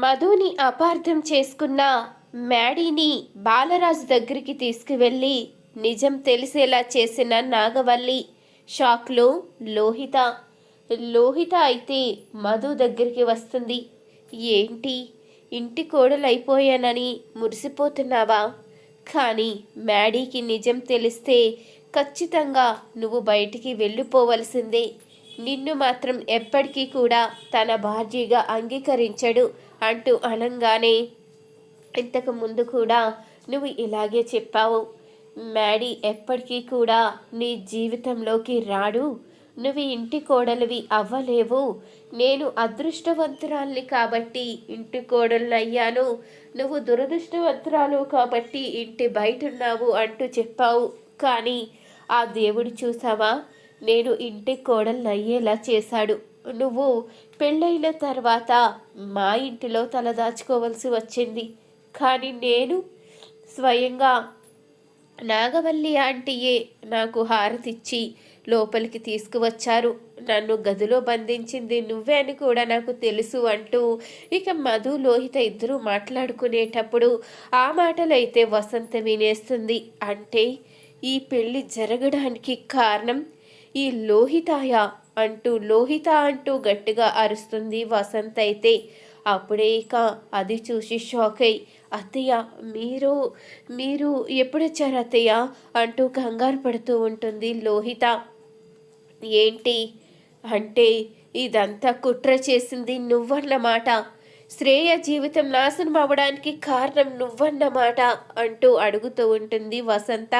మధుని అపార్థం చేసుకున్న మ్యాడీని బాలరాజు దగ్గరికి తీసుకువెళ్ళి నిజం తెలిసేలా చేసిన నాగవల్లి షాక్లో లోహిత. లోహిత అయితే మధు దగ్గరికి వస్తుంది. ఏంటి? ఇంటి కోడలైపోయానని మురిసిపోతున్నావా? కానీ మ్యాడీకి నిజం తెలిస్తే ఖచ్చితంగా నువ్వు బయటికి వెళ్ళిపోవలసిందే. నిన్ను మాత్రం ఎప్పటికీ కూడా తన భార్యగా అంగీకరించడు. అంటూ అనంగానే ఇంతకు ముందు కూడా నువ్వు ఇలాగే చెప్పావు. మ్యాడీ ఎప్పటికీ కూడా నీ జీవితంలోకి రాడు. నువ్వు ఇంటి కోడలివి అవ్వలేవు. నేను అదృష్టవంతురాల్ని కాబట్టి ఇంటి కోడలు నువ్వు దురదృష్టవంతురాలు కాబట్టి ఇంటి బయట ఉన్నావు అంటూ చెప్పావు. కానీ ఆ దేవుడు చూసావా? నేను ఇంటి కోడళ్ళయ్యేలా చేశాడు. నువ్వు పెళ్ళైన తర్వాత మా ఇంటిలో తలదాచుకోవలసి వచ్చింది. కానీ నేను స్వయంగా నాగవల్లి ఆంటీయే నాకు హారతిచ్చి లోపలికి తీసుకువచ్చారు. నన్ను గదిలో బంధించింది నువ్వే అని కూడా నాకు తెలుసు అంటూ ఇక మధు లోహిత ఇద్దరూ మాట్లాడుకునేటప్పుడు ఆ మాటలైతే వసంత వినేస్తుంది. అంటే ఈ పెళ్ళి జరగడానికి కారణం ఈ లోహితాయ? అంటూ లోహిత అంటూ గట్టిగా అరుస్తుంది వసంత్ అయితే. అప్పుడే ఇక అది చూసి షాక్ అయి అత్తయ్య మీరు మీరు ఎప్పుడొచ్చారు అత్తయ్య? అంటూ కంగారు పడుతూ ఉంటుంది లోహిత. ఏంటి? అంటే ఇదంతా కుట్ర చేసింది నువ్వన్నమాట. శ్రేయ జీవితం నాశనం అవ్వడానికి కారణం నువ్వన్నమాట అంటూ అడుగుతూ ఉంటుంది వసంత.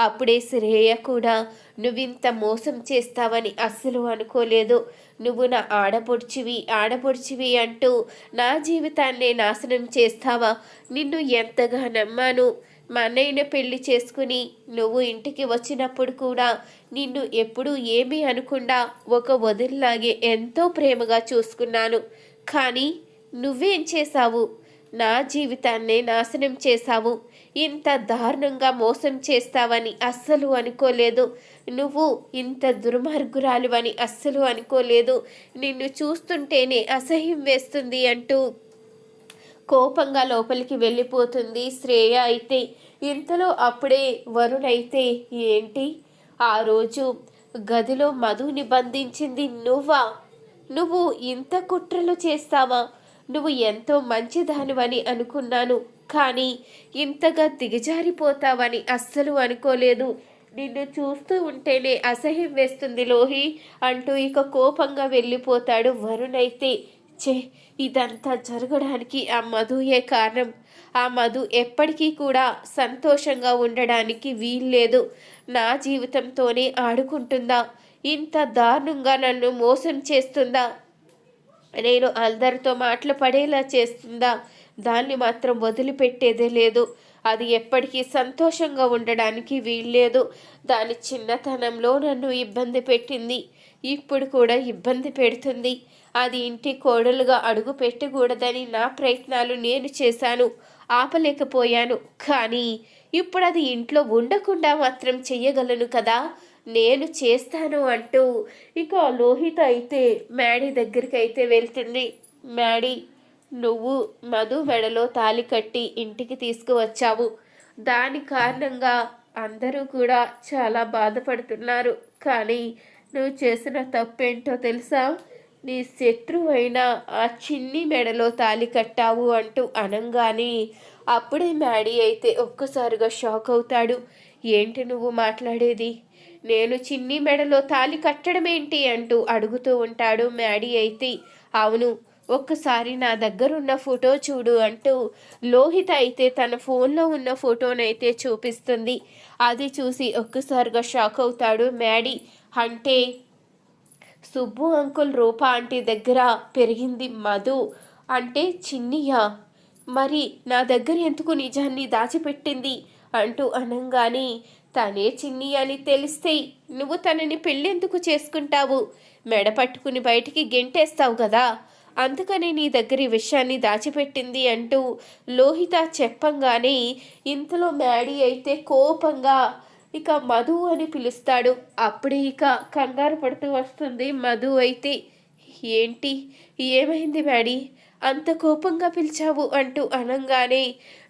అప్పుడే శ్రేయ కూడా నువ్వింత మోసం చేస్తావని అస్సలు అనుకోలేదు. నువ్వు నా ఆడపొడిచివి ఆడపొడిచివి అంటూ నా జీవితాన్నే నాశనం చేస్తావా? నిన్ను ఎంతగా నమ్మాను? మా అన్నయ్యను పెళ్ళి చేసుకుని నువ్వు ఇంటికి వచ్చినప్పుడు కూడా నిన్ను ఎప్పుడూ ఏమీ అనకుండా ఒక వదిలిలాగే ఎంతో ప్రేమగా చూసుకున్నాను. కానీ నువ్వేం చేశావు? నా జీవితాన్నే నాశనం చేశావు. ఇంత దారుణంగా మోసం చేస్తావని అస్సలు అనుకోలేదు. నువ్వు ఇంత దుర్మార్గురాలు అని అస్సలు అనుకోలేదు. నిన్ను చూస్తుంటేనే అసహ్యం వేస్తుంది అంటూ కోపంగా లోపలికి వెళ్ళిపోతుంది శ్రేయ అయితే. ఇంతలో అప్పుడే వరుణ్ అయితే ఏంటి? ఆ రోజు గదిలో మధుని బంధించింది నువ్వా? నువ్వు ఇంత కుట్రలు చేస్తావా? నువ్వు ఎంతో మంచిదానివని అనుకున్నాను కానీ ఇంతగా దిగజారిపోతావని అస్సలు అనుకోలేదు. నిన్ను చూస్తూ ఉంటేనే అసహ్యం వేస్తుంది లోహి అంటూ ఇక కోపంగా వెళ్ళిపోతాడు వరుణ్ అయితే చే ఇదంతా జరగడానికి ఆ మధుయే కారణం. ఆ మధు ఎప్పటికీ కూడా సంతోషంగా ఉండడానికి వీల్లేదు. నా జీవితంతోనే ఆడుకుంటుందా? ఇంత దారుణంగా నన్ను మోసం చేస్తుందా? నేను అందరితో మాటలు పడేలా చేస్తుందా? దాన్ని మాత్రం వదిలిపెట్టేదే లేదు. అది ఎప్పటికీ సంతోషంగా ఉండడానికి వీల్లేదు. దాని చిన్నతనంలో నన్ను ఇబ్బంది పెట్టింది. ఇప్పుడు కూడా ఇబ్బంది పెడుతుంది. అది ఇంటి కోడలుగా అడుగు పెట్టకూడదని నా ప్రయత్నాలు నేను చేశాను. ఆపలేకపోయాను. కానీ ఇప్పుడు అది ఇంట్లో ఉండకుండా మాత్రం చెయ్యగలను కదా? నేను చేస్తాను అంటూ ఇక లోహిత అయితే మ్యాడీ దగ్గరికి అయితే వెళ్తుంది. మ్యాడీ నువ్వు మధు మెడలో తాలి కట్టి ఇంటికి తీసుకువచ్చావు. దాని కారణంగా అందరూ కూడా చాలా బాధపడుతున్నారు. కానీ నువ్వు చేసిన తప్పేంటో తెలుసా? నీ శత్రువైన ఆ చిన్ని మెడలో తాలి కట్టావు అంటూ అనంగానే అప్పుడే మ్యాడీ అయితే ఒక్కసారిగా షాక్ అవుతాడు. ఏంటి నువ్వు మాట్లాడేది? నేను చిన్ని మెడలో తాలి కట్టడం ఏంటి అంటూ అడుగుతూ ఉంటాడు మ్యాడీ అయితే. అవును ఒక్కసారి నా దగ్గరున్న ఫోటో చూడు అంటూ లోహిత అయితే తన ఫోన్లో ఉన్న ఫోటోనైతే చూపిస్తుంది. అది చూసి ఒక్కసారిగా షాక్ అవుతాడు మ్యాడీ. అంటే సుబ్బు అంకుల్ రూప ఆంటీ దగ్గర పెరిగింది మధు. అంటే చిన్నియా? మరి నా దగ్గర ఎందుకు నిజాన్ని దాచిపెట్టింది? అంటూ అనంగానే తనే చిన్ని అని తెలిస్తే నువ్వు తనని పెళ్ళెందుకు చేసుకుంటావు? మెడ పట్టుకుని బయటికి గెంటేస్తావు కదా. అందుకనే నీ దగ్గర ఈ విషయాన్ని దాచిపెట్టింది అంటూ లోహిత చెప్పంగానే ఇంతలో మ్యాడీ అయితే కోపంగా ఇక మధు అని పిలుస్తాడు. అప్పుడే ఇక కంగారు పడుతూ వస్తుంది మధు అయితే. ఏంటి? ఏమైంది మ్యాడీ? అంత కోపంగా పిలిచావు అంటూ అనంగానే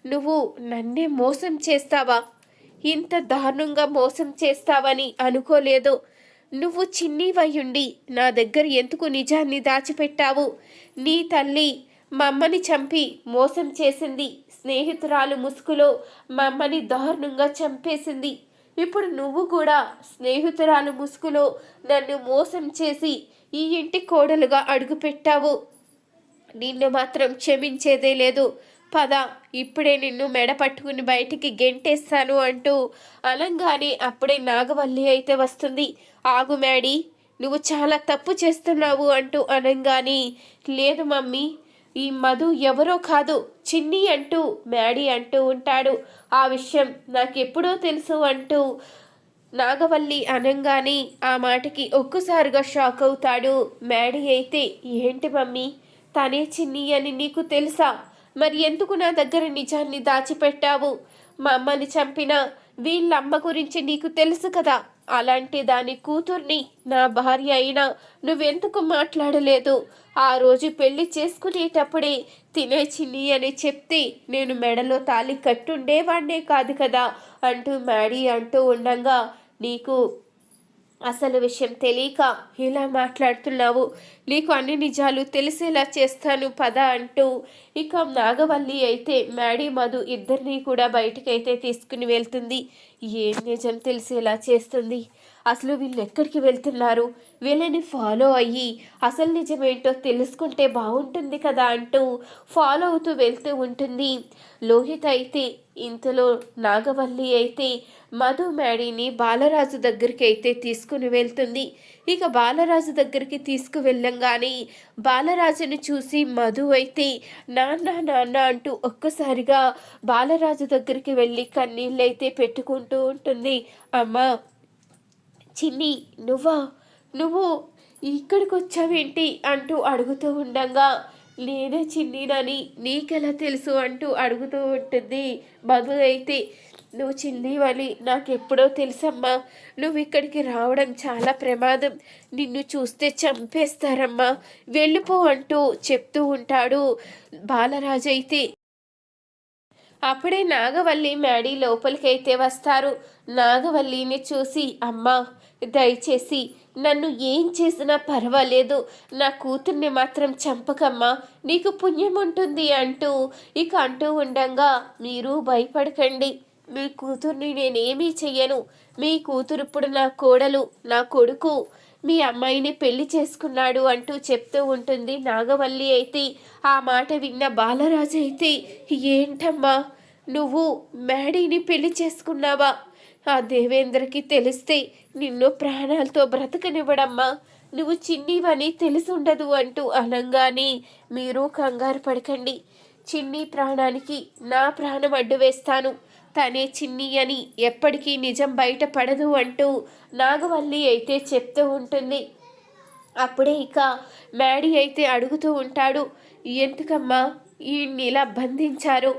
నువ్వు నన్నే మోసం చేస్తావా? ఇంత దారుణంగా మోసం చేస్తావని అనుకోలేదు. నువ్వు చిన్నీవయ్యుండి నా దగ్గర ఎందుకు నిజాన్ని దాచిపెట్టావు? నీ తల్లి మమ్మని చంపి మోసం చేసింది. స్నేహితురాలు ముసుగులో మమ్మని దారుణంగా చంపేసింది. ఇప్పుడు నువ్వు కూడా స్నేహితురాలు ముసుగులో నన్ను మోసం చేసి ఈ ఇంటి కోడలుగా అడుగుపెట్టావు. నిన్ను మాత్రం క్షమించేదే లేదు. పద ఇప్పుడే నిన్ను మెడ పట్టుకుని బయటికి గెంటేస్తాను అంటూ అనంగానే అప్పుడే నాగవల్లి అయితే వస్తుంది. ఆగు మ్యాడీ నువ్వు చాలా తప్పు చేస్తున్నావు అంటూ అనంగానే లేదు మమ్మీ ఈ మధు ఎవరో కాదు చిన్ని అంటూ మ్యాడీ అంటూ ఉంటాడు. ఆ విషయం నాకెప్పుడో తెలుసు అంటూ నాగవల్లి అనంగానే ఆ మాటకి ఒక్కసారిగా షాక్ అవుతాడు మ్యాడీ అయితే ఏంటి మమ్మీ తనే చిన్ని అని నీకు తెలుసా? మరి ఎందుకు నా దగ్గర నిజాన్ని దాచిపెట్టావు? మా అమ్మని చంపిన వీళ్ళమ్మ గురించి నీకు తెలుసు కదా. అలాంటి దాని కూతుర్ని నా భార్య అయినా నువ్వెందుకు మాట్లాడలేదు? ఆ రోజు పెళ్ళి చేసుకునేటప్పుడే తినే చిన్ని అని చెప్తే నేను మెడలో తాలి కట్టుండేవాడినే కాదు కదా అంటూ మ్యాడీ అంటూ ఉండంగా నీకు అసలు విషయం తెలియక ఇలా మాట్లాడుతున్నావు. నీకు అన్ని నిజాలు తెలిసేలా చేస్తాను పద అంటూ ఇక నాగవల్లి అయితే మ్యాడీ మధు ఇద్దరిని కూడా బయటకైతే తీసుకుని వెళ్తుంది. ఏం నిజం తెలిసేలా చేస్తుంది? అసలు వీళ్ళు ఎక్కడికి వెళ్తున్నారు? వీళ్ళని ఫాలో అయ్యి అసలు నిజమేంటో తెలుసుకుంటే బాగుంటుంది కదా అంటూ ఫాలో అవుతూ వెళ్తూ ఉంటుంది. లోహిత్ అయితే ఇంతలో నాగవల్లి అయితే మధు మ్యాడీని బాలరాజు దగ్గరికి అయితే తీసుకుని వెళ్తుంది. ఇక బాలరాజు దగ్గరికి తీసుకువెళ్ళంగానే బాలరాజుని చూసి మధు అయితే నాన్న నాన్న అంటూ ఒక్కసారిగా బాలరాజు దగ్గరికి వెళ్ళి కన్నీళ్ళైతే పెట్టుకుంటూ ఉంటుంది. అమ్మ చిన్ని నువ్వా? నువ్వు ఇక్కడికి వచ్చావేంటి అంటూ అడుగుతూ ఉండగా నేనే చిన్నీనని నీకెలా తెలుసు? అంటూ అడుగుతూ ఉంటుంది. మధు అయితే నువ్వు చిన్నీవని నాకెప్పుడో తెలుసమ్మా. నువ్వు ఇక్కడికి రావడం చాలా ప్రమాదం. నిన్ను చూస్తే చంపేస్తారమ్మా. వెళ్ళిపో అంటూ చెప్తూ ఉంటాడు బాలరాజు అయితే. అప్పుడే నాగవల్లి మ్యాడీ లోపలికైతే వస్తారు. నాగవల్లిని చూసి అమ్మా దయచేసి నన్ను ఏం చేసినా పర్వాలేదు. నా కూతుర్ని మాత్రం చంపకమ్మా. నీకు పుణ్యం ఉంటుంది అంటూ ఇక అంటూ ఉండంగా మీరు భయపడకండి. మీ కూతుర్ని నేనేమీ చెయ్యను. మీ కూతురు ఇప్పుడు నా కోడలు నా కొడుకు. మీ అమ్మాయిని పెళ్ళి చేసుకున్నాడు అంటూ చెప్తూ ఉంటుంది నాగవల్లి అయితే. ఆ మాట విన్న బాలరాజు అయితే ఏంటమ్మా నువ్వు మ్యాడీని పెళ్ళి చేసుకున్నావా? ఆ దేవేంద్రకి తెలిస్తే నిన్ను ప్రాణాలతో బ్రతకనివ్వడమ్మా. నువ్వు చిన్నివని తెలుసుండదు అంటూ అనంగానే మీరు కంగారు పడకండి. చిన్ని ప్రాణానికి నా ప్రాణం అడ్డు వేస్తాను తనే చిన్ని అని ఎప్పటికీ నిజం బయటపడదు అంటూ నాగవల్లి అయితే చెప్తూ ఉంటుంది. అప్పుడే ఇక మ్యాడీ అయితే అడుగుతూ ఉంటాడు ఎందుకమ్మా? ఈయన్ని ఇలా బంధించారు.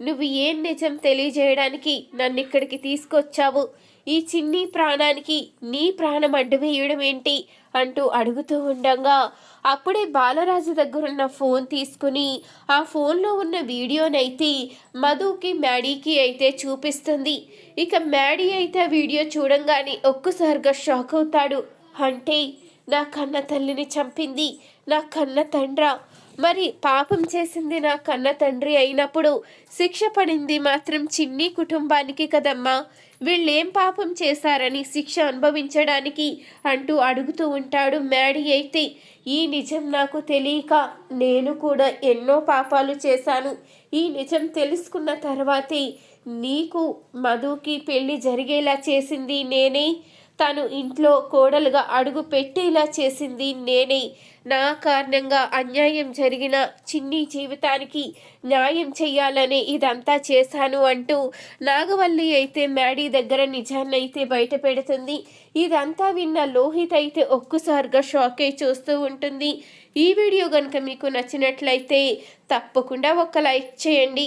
నువ్వు ఏం నిజం తెలియజేయడానికి నన్ను ఇక్కడికి తీసుకొచ్చావు? ఈ చిన్ని ప్రాణానికి నీ ప్రాణం అడ్డు వేయడం ఏంటి? అంటూ అడుగుతూ ఉండగా. అప్పుడే బాలరాజు దగ్గరున్న ఫోన్ తీసుకుని ఆ ఫోన్లో ఉన్న వీడియోనైతే మధుకి మ్యాడీకి అయితే చూపిస్తుంది. ఇక మ్యాడీ అయితే ఆ వీడియో చూడంగానే ఒక్కసారిగా షాక్ అవుతాడు. అంటే నా కన్న తల్లిని చంపింది నా కన్న తండ్రా. మరి పాపం చేసింది నా కన్న తండ్రి అయినప్పుడు శిక్ష పడింది మాత్రం చిన్ని కుటుంబానికి కదమ్మా. వీళ్ళేం పాపం చేశారని శిక్ష అనుభవించడానికి అంటూ అడుగుతూ ఉంటాడు మ్యాడీ. అయితే ఈ నిజం నాకు తెలియక నేను కూడా ఎన్నో పాపాలు చేశాను. ఈ నిజం తెలుసుకున్న తర్వాతే నీకు మధుకి పెళ్ళి జరిగేలా చేసింది నేనే. తను ఇంట్లో కోడలుగా అడుగు పెట్టేలా చేసింది నేనే. నా కారణంగా అన్యాయం జరిగిన చిన్ని జీవితానికి న్యాయం చెయ్యాలని ఇదంతా చేశాను అంటూ నాగవల్లి అయితే మ్యాడీ దగ్గర నిజాన్నైతే బయట పెడుతుంది. ఇదంతా విన్న లోహిత్ అయితే ఒక్కసారిగా షాక్ అయి చూస్తూ ఉంటుంది. ఈ వీడియో కనుక మీకు నచ్చినట్లయితే తప్పకుండా ఒక లైక్ చేయండి.